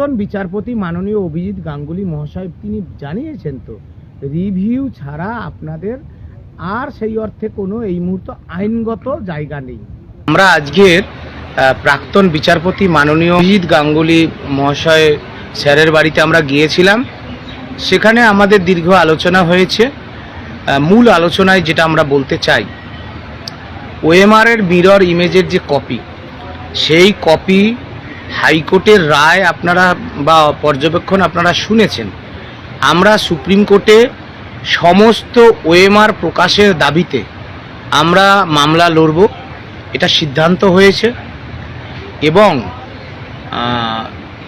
প্রাক্তন বিচারপতি মাননীয় অভিজিৎ গাঙ্গুলি মহাশয়, তিনি জানিয়েছেন তো, রিভিউ ছাড়া আপনাদের আর সেই অর্থে কোনো এই মুহূর্তে আইনগত জায়গা নেই। আমরা আজকের প্রাক্তন বিচারপতি মাননীয় অভিজিৎ গাঙ্গুলি মহাশয় স্যারের বাড়িতে আমরা গিয়েছিলাম। সেখানে আমাদের দীর্ঘ আলোচনা হয়েছে। মূল আলোচনায় যেটা আমরা বলতে চাই ওএমআর এর মিরর ইমেজের যে কপি, সেই কপি হাইকোর্টের রায় আপনারা বা পর্যবেক্ষণ আপনারা শুনেছেন। আমরা সুপ্রিম কোর্টে সমস্ত ওএমআর প্রকাশের দাবিতে আমরা মামলা লড়ব এটা সিদ্ধান্ত হয়েছে। এবং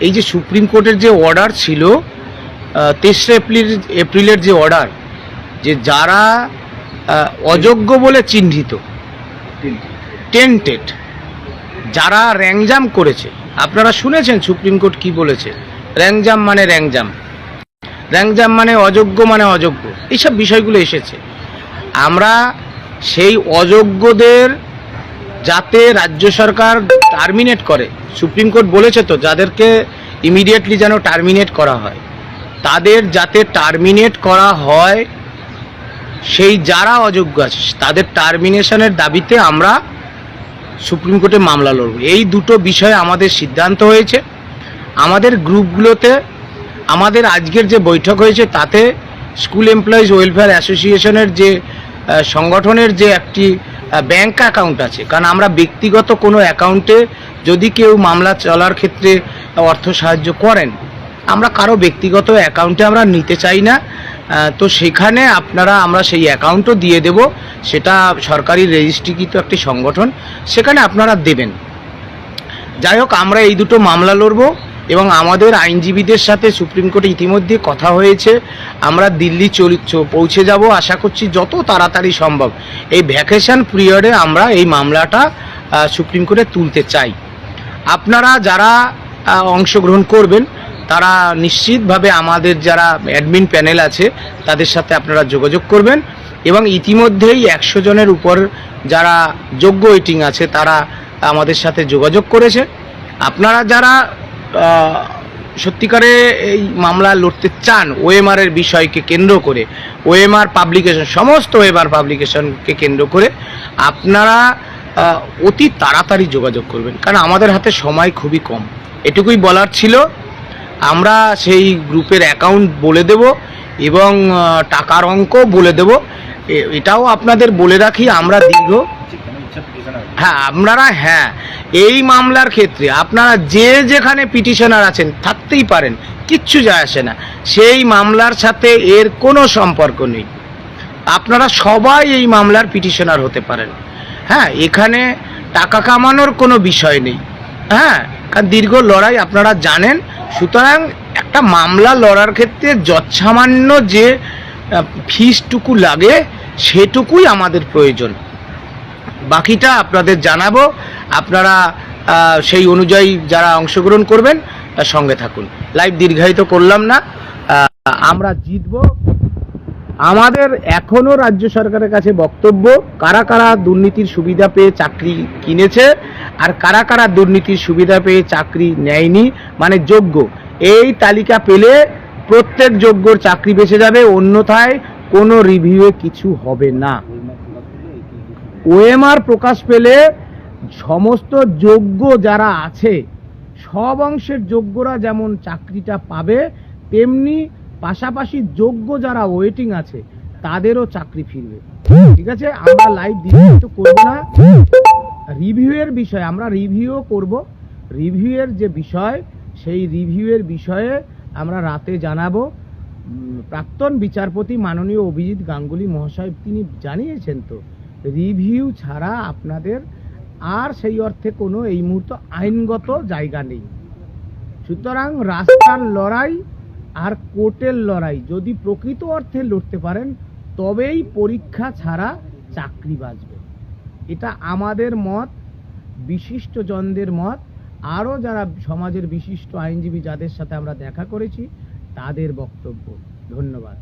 এই যে সুপ্রিম কোর্টের যে অর্ডার ছিল তেসরা এপ্রিল এপ্রিলের যে অর্ডার যে যারা অযোগ্য বলে চিহ্নিত টেন্টেড যারা র্যাংজাম করেছে আপনারা শুনেছেন সুপ্রিম কোর্ট কি বলেছে? র্যাংজাম মানে র্যাংজাম। র্যাংজাম মানে অযোগ্য মানে অযোগ্য। এইসব বিষয়গুলো এসেছে। আমরা সেই অযোগ্যদের যাতে রাজ্য সরকার টার্মিনেট করে। সুপ্রিম কোর্ট বলেছে তো, যাদেরকে ইমিডিয়েটলি যেন টার্মিনেট করা হয়। তাদের যাতে টার্মিনেট করা হয়, সেই যারা অযোগ্য আছে, তাদের টার্মিনেশনের দাবিতে আমরা সুপ্রিম কোর্টে মামলা লড়ব। এই দুটো বিষয়ে আমাদের সিদ্ধান্ত হয়েছে। আমাদের গ্রুপগুলোতে আমাদের আজকের যে বৈঠক হয়েছে, তাতে স্কুল এমপ্লয়িজ ওয়েলফেয়ার অ্যাসোসিয়েশনের যে সংগঠনের যে একটি ব্যাংক অ্যাকাউন্ট আছে, কারণ আমরা ব্যক্তিগত কোনো অ্যাকাউন্টে যদি কেউ মামলা চলার ক্ষেত্রে অর্থ সাহায্য করেন, আমরা কারও ব্যক্তিগত অ্যাকাউন্টে আমরা নিতে চাই না। তো সেখানে আপনারা, আমরা সেই অ্যাকাউন্টও দিয়ে দেব। সেটা সরকারি রেজিস্ট্রিকৃত একটি সংগঠন, সেখানে আপনারা দেবেন। যাই হোক, আমরা এই দুটো মামলা লড়ব এবং আমাদের আইনজীবীদের সাথে সুপ্রিম কোর্টে ইতিমধ্যে কথা হয়েছে। আমরা দিল্লি চল পৌঁছে যাব। আশা করছি যত তাড়াতাড়ি সম্ভব। এই ভ্যাকেশন পিরিয়ডে আমরা এই মামলাটা সুপ্রিম কোর্টে তুলতে চাই। আপনারা যারা অংশগ্রহণ করবেন তারা নিশ্চিতভাবে আমাদের যারা অ্যাডমিন প্যানেল আছে, তাদের সাথে আপনারা যোগাযোগ করবেন এবং ইতিমধ্যেই একশো জনের উপর যারা যোগ্য ওয়েটিং আছে, তারা আমাদের সাথে যোগাযোগ করেছে। আপনারা যারা সত্যিকারে এই মামলা লড়তে চান ওএমআর এর বিষয়কে কেন্দ্র করে ওএমআর পাবলিকেশন সমস্ত ওএমআর পাবলিকেশনকে কেন্দ্র করে, আপনারা অতি তাড়াতাড়ি যোগাযোগ করবেন। কারণ আমাদের হাতে সময় খুবই কম। এটুকুই বলার ছিল। আমরা সেই গ্রুপের অ্যাকাউন্ট বলে দেব এবং টাকার অঙ্ক বলে দেব। এটাও আপনাদের বলে রাখি, আমরা দীর্ঘ হ্যাঁ আপনারা হ্যাঁ এই মামলার ক্ষেত্রে আপনারা যে যেখানে পিটিশনার আছেন, থাকতেই পারেন, কিচ্ছু যায় আসে না। সেই মামলার সাথে এর কোনো সম্পর্ক নেই। আপনারা সবাই এই মামলার পিটিশনার হতে পারেন। হ্যাঁ এখানে টাকা কামানোর কোনো বিষয় নেই। হ্যাঁ কারণ দীর্ঘ লড়াই আপনারা জানেন সুতরাং একটা মামলা লড়ার ক্ষেত্রে যৎসামান্য যে ফিসটুকু লাগে, সেটুকুই আমাদের প্রয়োজন। বাকিটা আপনাদের জানাব। আপনারা সেই অনুযায়ী যারা অংশগ্রহণ করবেন সঙ্গে থাকুন। লাইভ দীর্ঘায়িত করলাম না। আমরা জিতবো। আমাদের এখনও রাজ্য সরকারের কাছে বক্তব্য, কারা কারা দুর্নীতির সুবিধা পেয়ে চাকরি কিনেছে আর কারা কারা দুর্নীতির সুবিধা পেয়ে চাকরি নেয়নি মানে যোগ্য। এই তালিকা পেলে প্রত্যেক যোগ্যর চাকরি বেঁচে যাবে, অন্যথায় কোনো রিভিউয়ে কিছু হবে না। ওএমআর প্রকাশ পেলে সমস্ত যোগ্য যারা আছে, সব অংশের যোগ্যরা যেমন চাকরিটা পাবে, তেমনি পাশাপাশি যোগ্য যারা ওয়েটিং আছে তাদেরও চাকরি ফিরবে। ঠিক আছে? আমরা লাইভ তো করব না। রিভিউয়ের বিষয় আমরা রিভিউও করব। রিভিউয়ের যে বিষয় সেই রিভিউয়ের বিষয়ে আমরা রাতে জানাব। প্রাক্তন বিচারপতি মাননীয় অভিজিৎ গাঙ্গুলি মহাশয় তিনি জানিয়েছেন তো রিভিউ ছাড়া আপনাদের আর সেই অর্থে কোনো এই মুহূর্তে আইনগত জায়গা নেই। সুতরাং রাস্তার লড়াই আর কোর্টের লড়াই, যদি প্রকৃত অর্থে লড়তে পারেন, তবেই পরীক্ষা ছাড়া চাকরি বাঁচবে। এটা আমাদের মত বিশিষ্ট জনদের মত। আরও যারা সমাজের বিশিষ্ট আইনজীবী, যাদের সাথে আমরা দেখা করেছি, তাদের বক্তব্য। ধন্যবাদ।